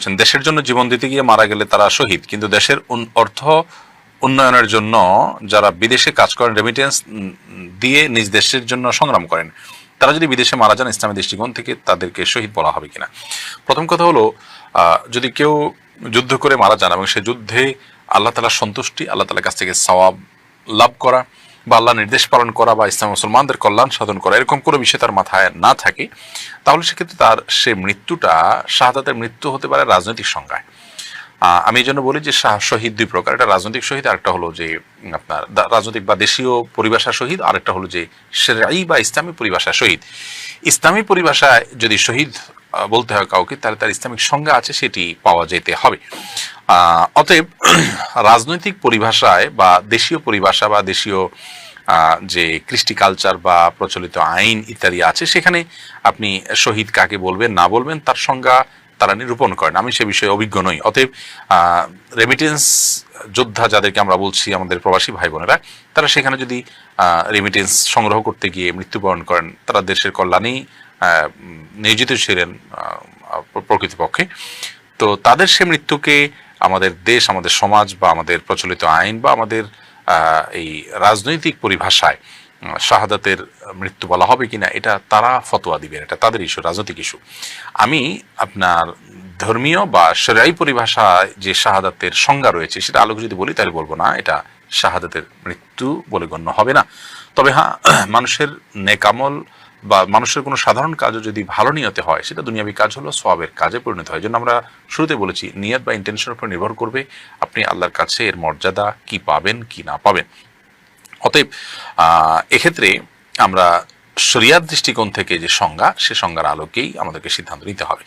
বলছেন, দেশের জন্য জীবন দিতে গিয়ে মারা গেলে তারা শহীদ। কিন্তু দেশের অর্থ উন্নয়নের জন্য যারা বিদেশে কাজ করেন রেমিটেন্স দিয়ে নিজ দেশের জন্য সংগ্রাম করেন তারা যদি বিদেশে মারা যান ইসলামী দৃষ্টিকোণ থেকে তাদেরকে শহীদ বলা হবে কিনা? প্রথম কথা হলো যদি কেউ যুদ্ধ করে মারা যান এবং সে যুদ্ধে আল্লাহ তালার সন্তুষ্টি আল্লাহ তালার কাছ থেকে সওয়াব লাভ করা বা আল্লাহ নির্দেশ পালন করা বা ইসলাম মুসলমানদের কল্যাণ সাধন করা, এরকম কোনো বিষয় তার মাথায় না থাকে, তাহলে সেক্ষেত্রে তার সে মৃত্যুটা শাহাদাতের মৃত্যু হতে পারে রাজনৈতিক সংজ্ঞায়। আমি এই জন্য বলি যে শাহ- শহীদ দুই প্রকার, একটা রাজনৈতিক শহীদ, আরেকটা হলো যে আপনার রাজনৈতিক বা দেশীয় পরিভাষা শহীদ, আরেকটা হলো যে, সেরাই বা ইসলামী পরিভাষা শহীদ। ইসলামী পরিভাষায় যদি শহীদ বলতে হয় কাউকে, তাহলে তার ইসলামিক সংজ্ঞা আছে, সেটি পাওয়া যেতে হবে। অতএব রাজনৈতিক পরিভাষায় বা দেশীয় পরিভাষা বা দেশীয় যে কৃষ্টি কালচার বা প্রচলিত আইন ইত্যাদি আছে, সেখানে আপনি শহীদ কাকে বলবেন, না বলবেন, তার সংজ্ঞা তারা নিরূপণ করেন। আমি সে বিষয়ে অভিজ্ঞ নই। অতএব রেমিটেন্স যোদ্ধা যাদেরকে আমরা বলছি আমাদের প্রবাসী ভাই বোনেরা তারা সেখানে যদি রেমিটেন্স সংগ্রহ করতে গিয়ে মৃত্যুবরণ করেন, তারা দেশের কল্যাণেই নিয়োজিত ছিলেন প্রকৃতপক্ষে। তো তাদের সে মৃত্যুকে আমাদের দেশ, আমাদের সমাজ বা আমাদের প্রচলিত আইন বা আমাদের এই রাজনৈতিক পরিভাষায় শাহাদাতের মৃত্যু বলা হবে কিনা, এটা তারা ফতোয়া দিবেন, এটা তাদের ইস্যু রাজনৈতিক ইস্যু আমি আপনার ধর্মীয় বা সেরাই পরিভাষায় যে শাহাদাতের সংজ্ঞা রয়েছে, সেটা আলোকে যদি বলি, তাহলে বলব না, এটা শাহাদাতের মৃত্যু বলে গণ্য হবে না। তবে হ্যাঁ মানুষের নেকামল বা মানুষের কোনো সাধারণ কাজও যদি ভালো নিয়তে হয়, সেটা দুনিয়াবী কাজ হলো সবের কাজে পরিণত হয়। জন্য আমরা শুরুতে বলেছি, নিয়ত বা ইন্টেনশনের উপর নির্ভর করবে আপনি আল্লাহর কাছে এর মর্যাদা কি পাবেন, কি না পাবেন। অতএব এক্ষেত্রে আমরা শরিয়ার দৃষ্টিকোণ থেকে যে সংজ্ঞা, সে সংজ্ঞার আলোকেই আমাদেরকে সিদ্ধান্ত নিতে হবে।